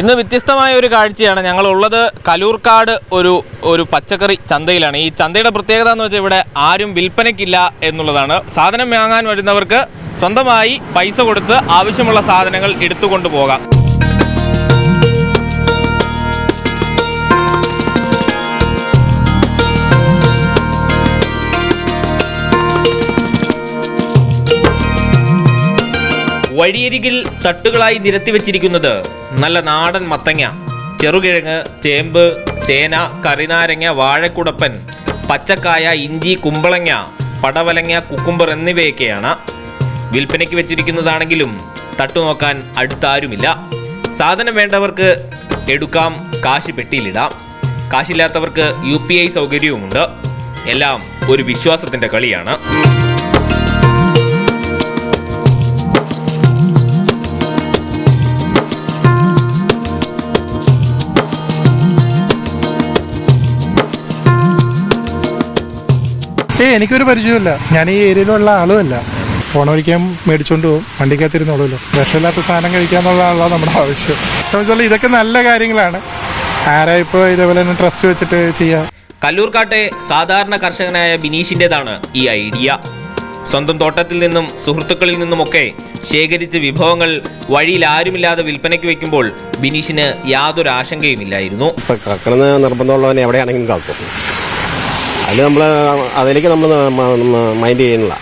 ഇന്ന് വ്യത്യസ്തമായ ഒരു കാഴ്ചയാണ് ഞങ്ങളുള്ളത് കലൂർക്കാട് ഒരു ഒരു പച്ചക്കറി ചന്തയിലാണ്. ഈ ചന്തയുടെ പ്രത്യേകത എന്ന് വെച്ചാൽ ഇവിടെ ആരും വിൽപ്പനയ്ക്കില്ല എന്നുള്ളതാണ്. സാധനം വാങ്ങാൻ വരുന്നവർക്ക് സ്വന്തമായി പൈസ കൊടുത്ത് ആവശ്യമുള്ള സാധനങ്ങൾ എടുത്തുകൊണ്ട് പോകാം. വഴിയരികിൽ തട്ടുകളായി നിരത്തി വെച്ചിരിക്കുന്നത് നല്ല നാടൻ മത്തങ്ങ. ചെറുകിഴങ്ങ് ചേമ്പ് ചേന കറിനാരങ്ങ വാഴക്കുടപ്പൻ പച്ചക്കായ ഇഞ്ചി കുമ്പളങ്ങ പടവലങ്ങ കുക്കുംബർ എന്നിവയൊക്കെയാണ് വിൽപ്പനയ്ക്ക് വെച്ചിരിക്കുന്നതാണെങ്കിലും തട്ടു നോക്കാൻ അടുത്താരുമില്ല. സാധനം വേണ്ടവർക്ക് എടുക്കാം കാശ് പെട്ടിയിലിടാം. കാശില്ലാത്തവർക്ക് യു പി ഐ സൗകര്യവുമുണ്ട്. എല്ലാം ഒരു വിശ്വാസത്തിന്റെ കളിയാണ്. ഏയ് എനിക്കൊരു പരിചയമില്ല ഞാൻ ഈ ഏരിയയിലുള്ള ആളുമല്ല. പോണ ഒരിക്കലും മേടിച്ചോണ്ട് പോകും വണ്ടിക്കകത്തിരുന്നോളൂല്ലോ വിഷമില്ലാത്ത സാധനം കഴിക്കാന്നുള്ളതാണല്ലോ നമ്മുടെ ആവശ്യം. സംബന്ധിച്ചുള്ള ഇതൊക്കെ നല്ല കാര്യങ്ങളാണ്. ആരാ ഇപ്പോൾ ഇതേപോലെ തന്നെ ട്രസ്റ്റ് വെച്ചിട്ട് ചെയ്യാം? കല്ലൂർക്കാട്ടെ സാധാരണ കർഷകനായ ബിനീഷിന്റെതാണ് ഈ ഐഡിയ. സ്വന്തം തോട്ടത്തിൽ നിന്നും സുഹൃത്തുക്കളിൽ നിന്നുമൊക്കെ ശേഖരിച്ച വിഭവങ്ങൾ വഴിയിൽ ആരുമില്ലാതെ വിൽപ്പനയ്ക്ക് വെക്കുമ്പോൾ ബിനീഷിന് യാതൊരു ആശങ്കയുമില്ലായിരുന്നു. ഇപ്പം കക്കണമെന്ന് നിർബന്ധമുള്ളവനെ എവിടെയാണെങ്കിലും കാക്കും അതിൽ നമ്മൾ അതിലേക്ക് നമ്മൾ മൈൻഡ് ചെയ്യുന്നില്ല.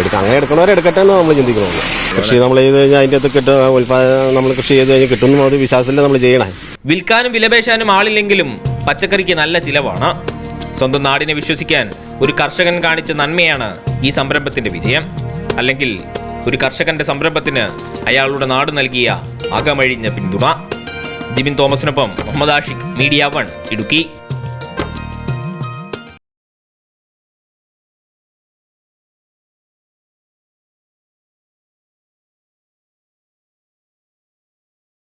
എടുക്കുക അങ്ങനെ എടുക്കണവരെ എടുക്കട്ടെ എന്ന് നമ്മൾ ചിന്തിക്കണമല്ലോ കൃഷി നമ്മൾ ചെയ്ത് കഴിഞ്ഞാൽ അതിന്റെ അകത്ത് കിട്ടുക ഉൽപ്പാദനം നമ്മൾ കൃഷി ചെയ്ത് കഴിഞ്ഞാൽ കിട്ടുന്ന ഒരു വിശ്വാസത്തിൽ നമ്മൾ ചെയ്യണേ. വിൽക്കാനും വിലപേശാനും ആളില്ലെങ്കിലും പച്ചക്കറിക്ക് നല്ല ചിലവാണ്. സ്വന്തം നാടിനെ വിശ്വസിക്കാൻ ഒരു കർഷകൻ കാണിച്ച നന്മയാണ് ഈ സംരംഭത്തിന്റെ വിജയം. അല്ലെങ്കിൽ ഒരു കർഷകന്റെ സംരംഭത്തിന് അയാളുടെ നാട് നൽകിയ അകമഴിഞ്ഞ പിന്തുണ. ജിബിൻ തോമസിനൊപ്പം മുഹമ്മദ് ആഷിഖ് മീഡിയ വൺ ഇടുക്കി.